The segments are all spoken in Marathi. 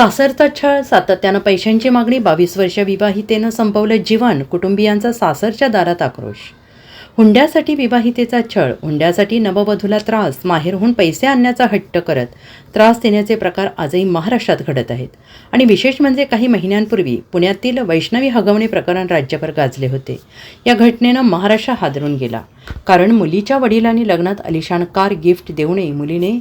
सासरचा छळ सातत्यानं पैशांची मागणी बावीस वर्ष विवाहितेनं संपवलं जीवन कुटुंबियांचा सासरच्या दारात आक्रोश. हुंड्यासाठी विवाहितेचा छळ हुंड्यासाठी नववधूला त्रास माहेरहून पैसे आणण्याचा हट्ट करत त्रास देण्याचे प्रकार आजही महाराष्ट्रात घडत आहेत. आणि विशेष म्हणजे काही महिन्यांपूर्वी पुण्यातील वैष्णवी हगवणे प्रकरण राज्यभर गाजले होते. या घटनेनं महाराष्ट्र हादरून गेला. कारण मुलीच्या वडिलांनी लग्नात अलिशान कार गिफ्ट देऊनही मुलीने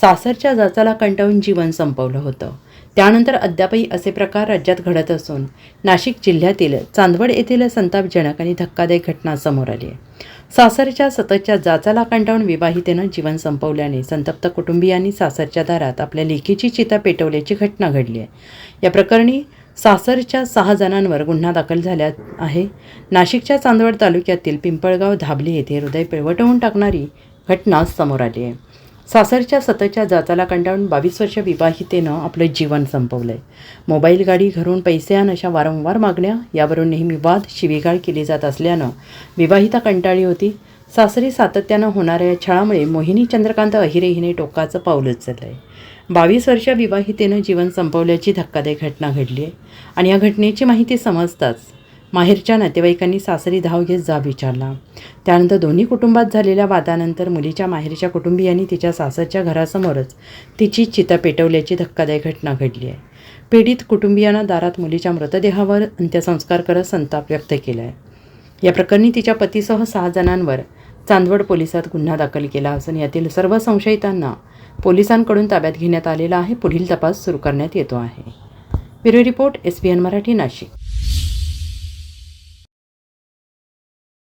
सासरच्या जाचाला कंटाळून जीवन संपवलं होतं. त्यानंतर अद्यापही असे प्रकार राज्यात घडत असून नाशिक जिल्ह्यातील चांदवड येथील संतापजनक आणि धक्कादायक घटना समोर आली आहे. सासरच्या सततच्या जाचाला कंटाळून विवाहितेनं जीवन संपवल्याने संतप्त कुटुंबियांनी सासरच्या दारात आपल्या लेखीची चिता पेटवल्याची घटना घडली आहे. या प्रकरणी सासरच्या सहा जणांवर गुन्हा दाखल झाला आहे. नाशिकच्या चांदवड तालुक्यातील पिंपळगाव धाबली येथे हृदय पिळवटवून टाकणारी घटना समोर आली आहे. सासरच्या सततच्या जाचाला कंटाळून बावीस वर्ष विवाहितेनं आपलं जीवन संपवलं आहे मोबाईल गाडी घरून पैसे आण अशा वारंवार मागण्या यावरून नेहमी वाद शिवीगाळ केली जात असल्यानं विवाहिता कंटाळी होती. सासरी सातत्यानं होणाऱ्या छळामुळे मोहिनी चंद्रकांत अहिरे हिने टोकाचं पाऊल उचललं आहे बावीस वर्ष विवाहितेनं जीवन संपवल्याची धक्कादायक घटना घडली आहे आणि या घटनेची माहिती समजताच माहेरच्या नातेवाईकांनी सासरी धाव घेत जाब विचारला. त्यानंतर दोन्ही कुटुंबात झालेल्या वादानंतर मुलीच्या माहेरच्या कुटुंबियांनी तिच्या सासरच्या घरासमोरच तिची चिता पेटवल्याची धक्कादायक घटना घडली आहे. पीडित कुटुंबियांना दारात मुलीच्या मृतदेहावर अंत्यसंस्कार करत संताप व्यक्त केला आहे या प्रकरणी तिच्या पतीसह सहा जणांवर चांदवड पोलिसात गुन्हा दाखल केला असून यातील सर्व संशयितांना पोलिसांकडून ताब्यात घेण्यात आलेला आहे. पुढील तपास सुरू करण्यात येतो आहे. Bureau report S B N Marathi Nashik.